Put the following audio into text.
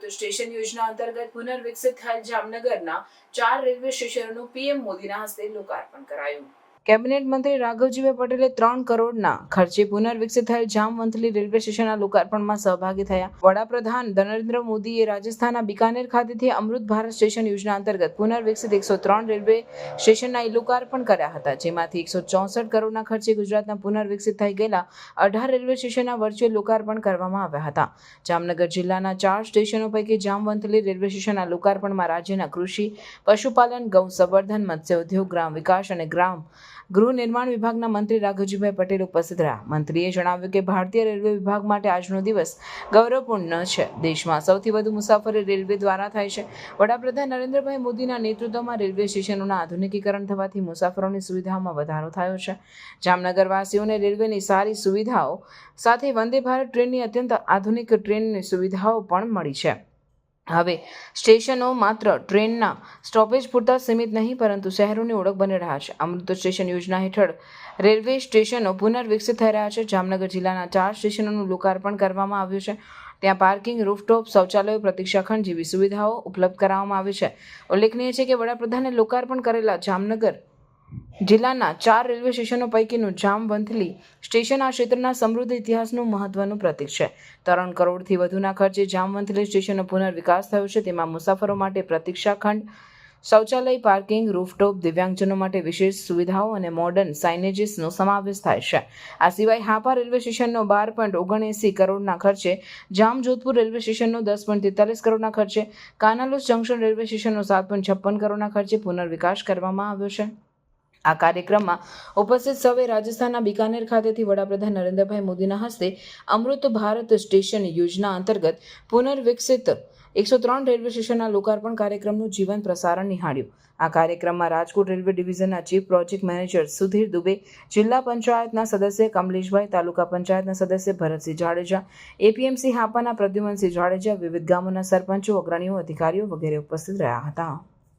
અમૃત station યોજના અંતર્ગત પુનર્વિકસિત થયેલ જામનગરના ચાર રેલવે સ્ટેશનોનું પીએમ મોદીના હસ્તે લોકાર્પણ કરાયું. કેબિનેટ મંત્રી રાઘવજીભાઈ પટેલે ત્રણ કરોડના ખર્ચે પુનર્વિકસિત થયેલ જામવંથલી રેલવે સ્ટેશનના લોકાર્પણમાં સહભાગી થયા. વડાપ્રધાન નરેન્દ્ર મોદીએ રાજસ્થાનના બિકાનેર ખાતેથી અમૃત ભારત સ્ટેશન યોજના અંતર્ગત પુનર્વિકસિત એકસો ત્રણ રેલવે સ્ટેશનના એ લોકાર્પણ કર્યા હતા, જેમાંથી એકસો ચોસઠ કરોડના ખર્ચે ગુજરાતના પુનર્વિકસિત થઈ ગયેલા અઢાર રેલવે સ્ટેશનના વર્ચ્યુઅલ લોકાર્પણ કરવામાં આવ્યા હતા. જામનગર જિલ્લાના ચાર સ્ટેશનો પૈકી જામવંથલી રેલવે સ્ટેશનના લોકાર્પણમાં રાજ્યના કૃષિ, પશુપાલન, ગૌ સંવર્ધન મત્સ્ય ઉદ્યોગ ગ્રામ વિકાસ અને ગ્રામ ગૃહ નિર્માણ વિભાગના મંત્રી રાઘવજીભાઈ પટેલ ઉપસ્થિત રહ્યા. મંત્રીએ જણાવ્યું કે ભારતીય રેલવે વિભાગ માટે આજનો દિવસ ગૌરવપૂર્ણ છે. દેશમાં સૌથી વધુ મુસાફરી રેલવે દ્વારા થાય છે. વડાપ્રધાન નરેન્દ્રભાઈ મોદીના નેતૃત્વમાં રેલવે સ્ટેશનોના આધુનિકીકરણ થવાથી મુસાફરોની સુવિધાઓમાં વધારો થયો છે. જામનગરવાસીઓને રેલવેની સારી સુવિધાઓ સાથે વંદે ભારત ટ્રેનની અત્યંત આધુનિક ટ્રેનની સુવિધાઓ પણ મળી છે. હવે, સ્ટેશનો માત્ર ટ્રેનના સ્ટોપેજ પૂરતા સીમિત નહીં, પરંતુ શહેરોની ઓળખ બની રહ્યા છે. અમૃત સ્ટેશન યોજના હેઠળ રેલવે સ્ટેશનો પુનર્વિકસિત થઈ રહ્યા છે. જામનગર જિલ્લાના ચાર સ્ટેશનોનું લોકાર્પણ કરવામાં આવ્યું છે. ત્યાં પાર્કિંગ, રૂફટોપ, શૌચાલયો, પ્રતીક્ષાખંડ જેવી સુવિધાઓ ઉપલબ્ધ કરાવવામાં આવી છે. ઉલ્લેખનીય છે કે વડાપ્રધાને લોકાર્પણ કરેલા જામનગર જિલ્લાના ચાર રેલવે સ્ટેશનો પૈકીનું જામવંથલી સ્ટેશન આ ક્ષેત્રના સમૃદ્ધ ઇતિહાસનું મહત્વનું પ્રતીક છે. ત્રણ કરોડથી વધુના ખર્ચે જામવંથલી સ્ટેશનનો પુનર્વિકાસ થયો છે. તેમાં મુસાફરો માટે પ્રતીક્ષા ખંડ, શૌચાલય, પાર્કિંગ, રૂફટોપ, દિવ્યાંગજનો માટે વિશેષ સુવિધાઓ અને મોડર્ન સાઇનેજીસનો સમાવેશ થાય છે. આ સિવાય હાપા રેલવે સ્ટેશનનો બાર પોઈન્ટ ઓગણએંસી કરોડના ખર્ચે, જામ જોધપુર રેલવે સ્ટેશનનો દસ પોઈન્ટ તેતાલીસ કરોડના ખર્ચે કાનાલોસ જંકશન રેલવે સ્ટેશનનો સાત પોઈન્ટ છપ્પન કરોડના ખર્ચે પુનર્વિકાસ કરવામાં આવ્યો છે. આ કાર્યક્રમમાં ઉપસ્થિત સૌએ રાજસ્થાનના બિકાનેર ખાતેથી વડાપ્રધાન નરેન્દ્રભાઈ મોદીના હસ્તે અમૃત ભારત સ્ટેશન યોજના અંતર્ગત પુનર્વિકસિત એકસો ત્રણ રેલવે સ્ટેશનના લોકાર્પણ કાર્યક્રમનું જીવન પ્રસારણ નિહાળ્યું. આ કાર્યક્રમમાં Rajkot railway ડિવિઝનના chief project manager Sudhir Dubey, જિલ્લા પંચાયતના સદસ્ય કમલેશભાઈ, તાલુકા પંચાયતના સદસ્ય ભરતસિંહ જાડેજા, એપીએમસી હાપાના પ્રદ્યુમનસિંહ જાડેજા, વિવિધ ગામોના સરપંચો, અગ્રણીઓ, અધિકારીઓ વગેરે ઉપસ્થિત રહ્યા હતા.